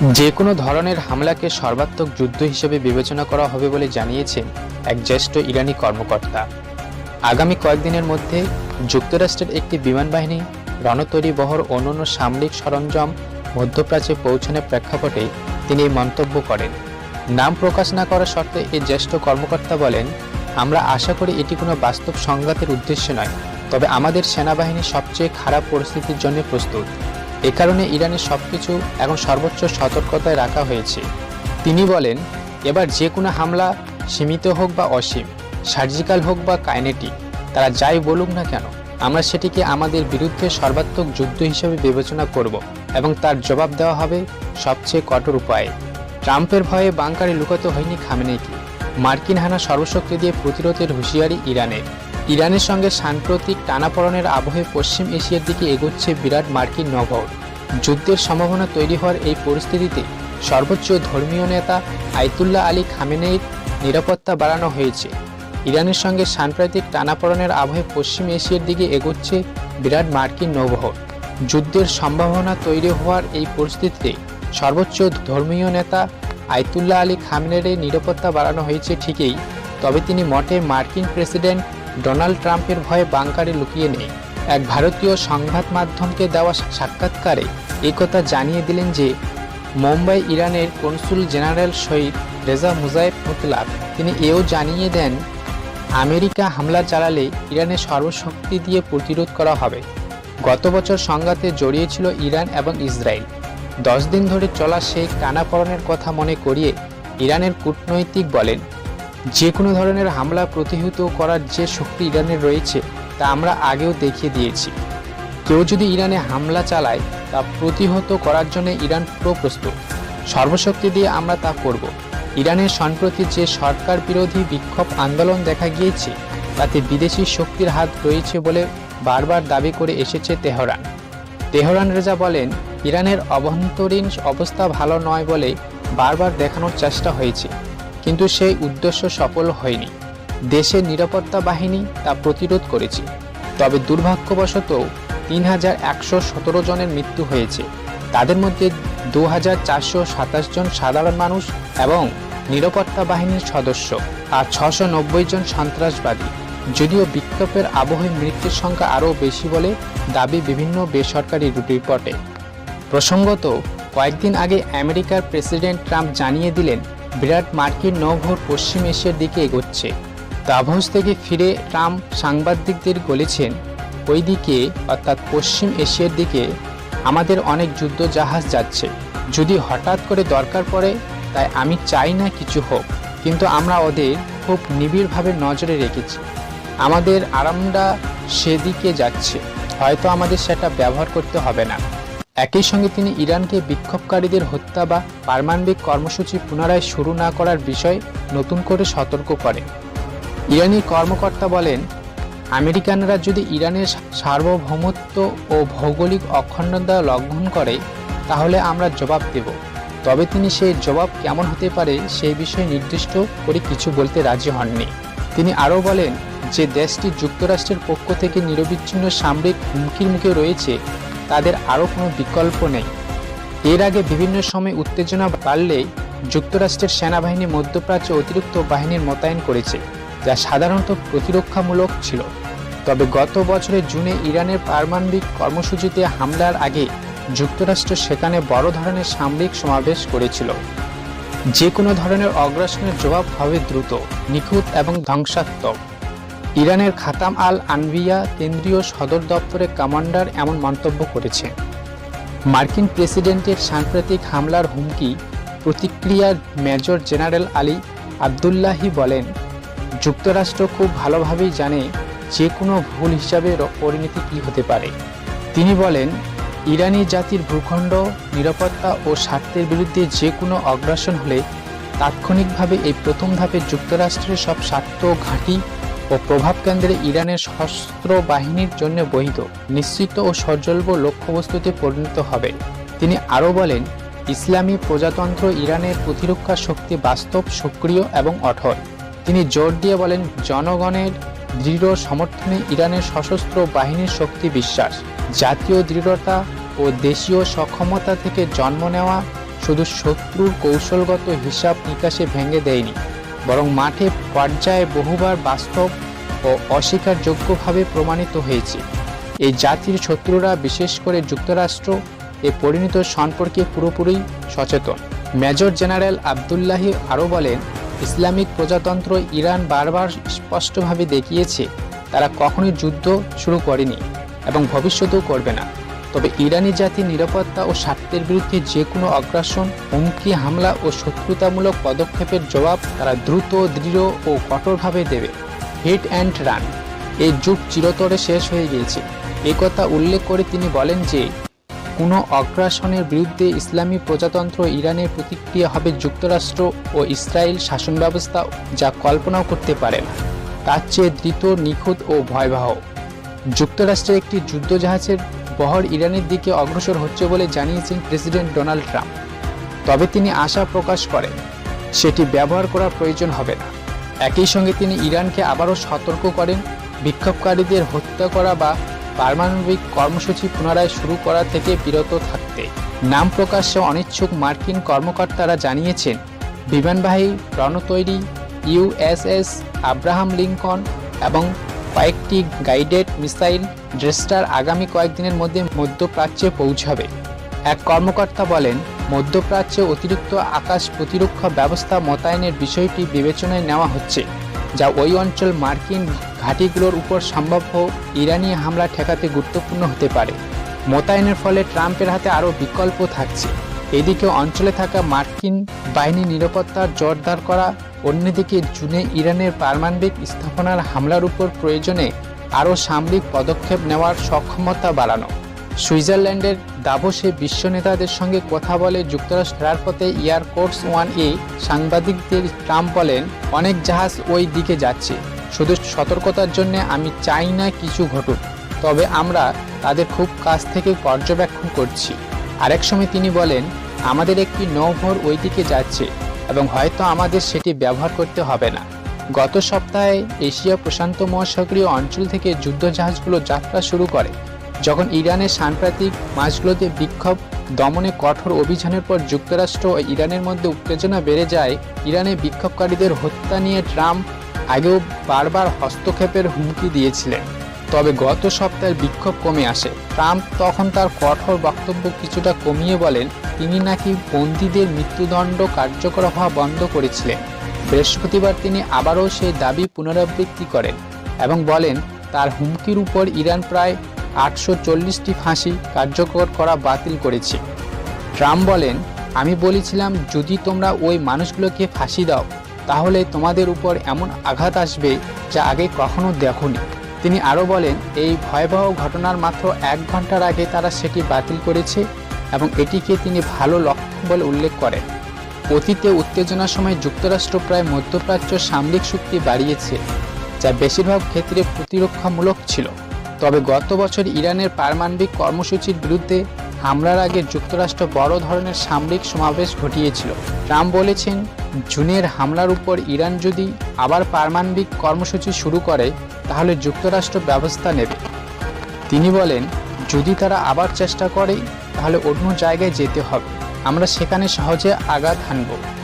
যে কোনো ধরনের হামলাকে সর্বাত্মক যুদ্ধ হিসেবে বিবেচনা করা হবে বলে জানিয়েছেন এক জ্যেষ্ঠ ইরানি কর্মকর্তা। আগামী কয়েকদিনের মধ্যে যুক্তরাষ্ট্রের একটি বিমান বাহিনী রণতরী বহর অন্যান্য সামরিক সরঞ্জাম মধ্যপ্রাচ্যে পৌঁছানোর প্রেক্ষাপটে তিনি এই মন্তব্য করেন। নাম প্রকাশ না করা শর্তে এই জ্যেষ্ঠ কর্মকর্তা বলেন, আমরা আশা করি এটি কোনো বাস্তব সংঘাতের উদ্দেশ্য নয়, তবে আমাদের সেনাবাহিনী সবচেয়ে খারাপ পরিস্থিতির জন্য প্রস্তুত। এ কারণে ইরানের সবকিছু এখন সর্বোচ্চ সতর্কতায় রাখা হয়েছে। তিনি বলেন, এবার যে কোনো হামলা, সীমিত হোক বা অসীম, সার্জিক্যাল হোক বা কাইনেটিক, তারা যাই বলুক না কেন, আমরা সেটিকে আমাদের বিরুদ্ধে সর্বাত্মক যুদ্ধ হিসেবে বিবেচনা করব এবং তার জবাব দেওয়া হবে সবচেয়ে কঠোর উপায়ে। ট্রাম্পের ভয়ে বাংকারে লুকাতে হয়নি খামেনেকি। মার্কিন হানা সর্বশক্তি দিয়ে প্রতিরোধের হুঁশিয়ারি ইরানের। ইরানের সঙ্গে সাম্প্রতিক টানাপড়নের আবহে পশ্চিম এশিয়ার দিকে এগোচ্ছে বিরাট মার্কিন নগর। যুদ্ধের সম্ভাবনা তৈরি হওয়ার এই পরিস্থিতিতে সর্বোচ্চ ধর্মীয় নেতা আইতুল্লাহ আলী খামেনেইর নিরাপত্তা বাড়ানো হয়েছে। ইরানের সঙ্গে সাম্প্রতিক টানাপড়নের আবহে পশ্চিম এশিয়ার দিকে এগোচ্ছে বিরাট মার্কিন নৌবহর যুদ্ধের সম্ভাবনা তৈরি হওয়ার এই পরিস্থিতিতে সর্বোচ্চ ধর্মীয় নেতা আইতুল্লাহ আলী খামেনের নিরাপত্তা বাড়ানো হয়েছে ঠিকই, তবে তিনি মঠে মার্কিন প্রেসিডেন্ট ডোনাল্ড ট্রাম্পের ভয়ে বাংকারে লুকিয়ে নেই এক ভারতীয় সংবাদ মাধ্যমকে দেওয়া সাক্ষাৎকারে একথা জানিয়ে দিলেন যে, মুম্বাই ইরানের consul general Shahid Reza Mujaib Mutlaq তিনি এও জানিয়ে দেন, আমেরিকা হামলা চালালে ইরানের সর্বশক্তি দিয়ে প্রতিরোধ করা হবে। গত বছর সংঘাতে জড়িয়েছিল ইরান এবং ইসরায়েল। দশ দিন ধরে চলা সেই টানাপড়নের কথা মনে করিয়ে ইরানের কূটনৈতিক বলেন যে কোনো ধরনের হামলা প্রতিহত করার যে শক্তি ইরানের রয়েছে, তা আমরা আগেও দেখিয়ে দিয়েছি। কেউ যদি ইরানে হামলা চালায়, তা প্রতিহত করার জন্য ইরান পুরো প্রস্তুত। সর্বশক্তি দিয়ে আমরা তা করব। ইরানের সম্প্রতি যে সরকার বিরোধী বিক্ষোভ আন্দোলন দেখা গিয়েছে, তাতে বিদেশি শক্তির হাত রয়েছে বলে বারবার দাবি করে এসেছে তেহরান। তেহরান রেজা বলেন, ইরানের অভ্যন্তরীণ অবস্থা ভালো নয় বলে বারবার দেখানোর চেষ্টা হয়েছে। কিন্তু সেই উদ্দেশ্য সফল হয়নি। দেশের নিরাপত্তা বাহিনী তা প্রতিরোধ করেছে। তবে দুর্ভাগ্যবশত তিন হাজার একশো সতেরো জনের মৃত্যু হয়েছে। তাদের মধ্যে দু হাজার চারশো সাতাশ জন সাধারণ মানুষ এবং নিরাপত্তা বাহিনীর সদস্য আর ছশো নব্বই জন সন্ত্রাসবাদী। যদিও বিক্ষোভের আবহে মৃত্যুর সংখ্যা আরও বেশি বলে দাবি বিভিন্ন বেসরকারি রিপোর্টে। প্রসঙ্গত, কয়েকদিন আগে আমেরিকার প্রেসিডেন্ট ট্রাম্প জানিয়ে দিলেন বিরাট মার্কিন নৌভোর পশ্চিম এশিয়ার দিকে এগোচ্ছে। দাভোস থেকে ফিরে ট্রাম্প সাংবাদিকদের বলেছেন ওই দিকে অর্থাৎ পশ্চিম এশিয়ার দিকে, আমাদের অনেক যুদ্ধ জাহাজ যাচ্ছে। যদি হঠাৎ করে দরকার পড়ে, তাই আমি চাই না কিছু হোক, কিন্তু আমরা ওদের খুব নিবিড়ভাবে নজরে রেখেছি। আমাদের আরামটা সেদিকে যাচ্ছে। হয়তো আমাদের সেটা ব্যবহার করতে হবে না। একই সঙ্গে তিনি ইরানকে বিক্ষোভকারীদের হত্যা বা পারমাণবিক কর্মসূচি পুনরায় শুরু না করার বিষয়ে নতুন করে সতর্ক করেন ইরানি কর্মকর্তা বলেন, আমেরিকানরা যদি ইরানের সার্বভৌমত্ব ও ভৌগোলিক অখণ্ডতা লঙ্ঘন করে, তাহলে আমরা জবাব দেব। তবে তিনি সেই জবাব কেমন হতে পারে সেই বিষয়ে নির্দিষ্ট করে কিছু বলতে রাজি হননি। তিনি আরও বলেন যে, দেশটি যুক্তরাষ্ট্রের পক্ষ থেকে নিরবিচ্ছিন্ন সামরিক হুমকির মুখে রয়েছে তাদের আরও কোনো বিকল্প নেই। এর আগে বিভিন্ন সময় উত্তেজনা বাড়লে যুক্তরাষ্ট্রের সেনাবাহিনী মধ্যপ্রাচ্যে অতিরিক্ত বাহিনীর মোতায়েন করেছে, যা সাধারণত প্রতিরক্ষামূলক ছিল। তবে গত বছরের জুনে ইরানের পারমাণবিক কর্মসূচিতে হামলার আগে যুক্তরাষ্ট্র সেখানে বড় ধরনের সামরিক সমাবেশ করেছিল। যে কোনো ধরনের অগ্রাসনের জবাব হবে দ্রুত, নিখুঁত এবং ধ্বংসাত্মক। ইরানের খাতাম আল আনভিয়া কেন্দ্রীয় সদর দপ্তরের কমান্ডার এমন মন্তব্য করেছে। মার্কিন প্রেসিডেন্টের সাম্প্রতিক হামলার হুমকি প্রতিক্রিয়ার মেজর জেনারেল আলী আবদুল্লাহি বলেন, যুক্তরাষ্ট্র খুব ভালোভাবেই জানে যে কোনো ভুল হিসাবে পরিণতি কী হতে পারে। তিনি বলেন, ইরানি জাতির ভূখণ্ড, নিরাপত্তা ও স্বার্থের বিরুদ্ধে যে কোনো অগ্রাসন হলে তাৎক্ষণিকভাবে এই প্রথম ধাপে যুক্তরাষ্ট্রের সব স্বার্থ ঘাঁটি ও প্রভাব কেন্দ্রে ইরানের সশস্ত্র বাহিনীর জন্য বহিত, নিশ্চিত ও সজ্জল্প লক্ষ্যবস্তুতে পরিণত হবে। তিনি আরও বলেন, ইসলামী প্রজাতন্ত্র ইরানের প্রতিরক্ষা শক্তি বাস্তব, সক্রিয় এবং অঠল তিনি জোর দিয়ে বলেন, জনগণের দৃঢ় সমর্থনে ইরানের সশস্ত্র বাহিনীর শক্তি বিশ্বাস, জাতীয় দৃঢ়তা ও দেশীয় সক্ষমতা থেকে জন্ম নেওয়া শুধু শত্রুর কৌশলগত হিসাব নিকাশে ভেঙে দেয়নি। বরং মাঠে পর্যায়ে বহুবার বাস্তব ও অস্বীকারযোগ্যভাবে প্রমাণিত হয়েছে। এই জাতির শত্রুরা, বিশেষ করে যুক্তরাষ্ট্র, এ পরিণত সম্পর্কে পুরোপুরি সচেতন। মেজর জেনারেল আবদুল্লাহি আরও বলেন, ইসলামিক প্রজাতন্ত্র ইরান বারবার স্পষ্টভাবে দেখিয়েছে, তারা কখনোই যুদ্ধ শুরু করেনি এবং ভবিষ্যতেও করবে না। তবে ইরানি জাতির নিরাপত্তা ও স্বার্থের বিরুদ্ধে যে কোনো অগ্রাসন হুমকি, হামলা ও শত্রুতামূলক পদক্ষেপের জবাব তারা দ্রুত, দৃঢ় ও কঠোরভাবে দেবে। হিট অ্যান্ড রান এই যুগ চিরতরে শেষ হয়ে গিয়েছে। এ কথা উল্লেখ করে তিনি বলেন যে, কোনো অগ্রাসনের বিরুদ্ধে ইসলামী প্রজাতন্ত্র ইরানের প্রতিক্রিয়া হবে যুক্তরাষ্ট্র ও ইসরায়েল শাসন ব্যবস্থা যা কল্পনাও করতে পারে না। তার চেয়ে দ্রুত নিখুঁত ও ভয়াবহ। যুক্তরাষ্ট্রের একটি যুদ্ধজাহাজের বহর ইরানের দিকে অগ্রসর হচ্ছে বলে জানিয়েছেন প্রেসিডেন্ট ডোনাল্ড ট্রাম্প। তবে তিনি আশা প্রকাশ করেন, সেটি ব্যবহার করা প্রয়োজন হবে না। একই সঙ্গে তিনি ইরানকে আবারও সতর্ক করেন, বিক্ষোভকারীদের হত্যা করা বা পারমাণবিক কর্মসূচি পুনরায় শুরু করা থেকে বিরত থাকতে। নাম প্রকাশ্যে অনিচ্ছুক মার্কিন কর্মকর্তারা জানিয়েছেন, বিমানবাহী রণতৈরি ইউএসএস আব্রাহাম লিঙ্কন এবং কয়েকটি গাইডেড মিসাইল ড্রেস্টার আগামী কয়েকদিনের মধ্যে মধ্যপ্রাচ্যে পৌঁছাবে। এক কর্মকর্তা বলেন, মধ্যপ্রাচ্যে অতিরিক্ত আকাশ প্রতিরক্ষা ব্যবস্থা মোতায়েনের বিষয়টি বিবেচনায় নেওয়া হচ্ছে, যা ওই অঞ্চল মার্কিন ঘাঁটিগুলোর উপর সম্ভাব্য ইরানি হামলা ঠেকাতে গুরুত্বপূর্ণ হতে পারে। মোতায়েনের ফলে ট্রাম্পের হাতে আরও বিকল্প থাকছে। এদিকে অঞ্চলে থাকা মার্কিন বাহিনী নিরাপত্তার জোরদার করা অন্যদিকে জুনে ইরানের পারমাণবিক স্থাপনার হামলার উপর প্রয়োজনে আরও সামরিক পদক্ষেপ নেওয়ার সক্ষমতা বাড়ানো। সুইজারল্যান্ডের দাভোসে বিশ্ব নেতাদের সঙ্গে কথা বলে যুক্তরাষ্ট্র ফেরার পথে এয়ার কোর্স ওয়ান এ সাংবাদিকদের ট্রাম্প বলেন, অনেক জাহাজ ওই দিকে যাচ্ছে। শুধু সতর্কতার জন্য আমি চাই না কিছু ঘটুক, তবে আমরা তাদের খুব কাছ থেকে পর্যবেক্ষণ করছি। আরেক সময় তিনি বলেন, আমাদের একটি নৌভর ওই দিকে যাচ্ছে। এবং হয়তো আমাদের সেটি ব্যবহার করতে হবে না। গত সপ্তাহে এশিয়া প্রশান্ত মহাসাগরীয় অঞ্চল থেকে যুদ্ধজাহাজগুলো যাত্রা শুরু করে, যখন ইরানের সাম্প্রতিক মাসগুলোতে বিক্ষোভ, দমনে কঠোর অভিযানের পর যুক্তরাষ্ট্র ও ইরানের মধ্যে উত্তেজনা বেড়ে যায়, ইরানে বিক্ষোভকারীদের হত্যা নিয়ে ট্রাম্প আগেও বারবার হস্তক্ষেপের হুমকি দিয়েছিলেন। তবে গত সপ্তাহের বিক্ষোভ কমে আসে। ট্রাম্প তখন তার কঠোর বক্তব্য কিছুটা কমিয়ে বলেন তিনি নাকি বন্দীদের মৃত্যুদণ্ড কার্যকর হওয়া বন্ধ করেছিলেন। বৃহস্পতিবার তিনি আবারও সেই দাবি পুনরাবৃত্তি করেন এবং বলেন, তার হুমকির উপর ইরান প্রায় আটশো চল্লিশটি ফাঁসি কার্যকর করা বাতিল করেছে। ট্রাম্প বলেন, আমি বলেছিলাম, যদি তোমরা ওই মানুষগুলোকে ফাঁসি দাও, তাহলে তোমাদের উপর এমন আঘাত আসবে যা আগে কখনো দেখোনি। তিনি আরও বলেন, এই ভয়াবহ ঘটনার মাত্র এক ঘণ্টার আগে তারা সেটি বাতিল করেছে এবং এটিকে তিনি ভালো লক্ষণ বলে উল্লেখ করেন। অতীতে উত্তেজনার সময় যুক্তরাষ্ট্র প্রায় মধ্যপ্রাচ্য সামরিক শক্তি বাড়িয়েছে, যা বেশিরভাগ ক্ষেত্রে প্রতিরক্ষামূলক ছিল। তবে গত বছর ইরানের পারমাণবিক কর্মসূচির বিরুদ্ধে হামলার আগে যুক্তরাষ্ট্র বড় ধরনের সামরিক সমাবেশ ঘটিয়েছিল। ট্রাম্প বলেছেন, জুনের হামলার উপর ইরান যদি আবার পারমাণবিক কর্মসূচি শুরু করে, তাহলে যুক্তরাষ্ট্র ব্যবস্থা নেবে। তিনি বলেন, যদি তারা আবার চেষ্টা করে তাহলে অন্য জায়গায় যেতে হবে। আমরা সেখানে সহজে আঘাত হানব।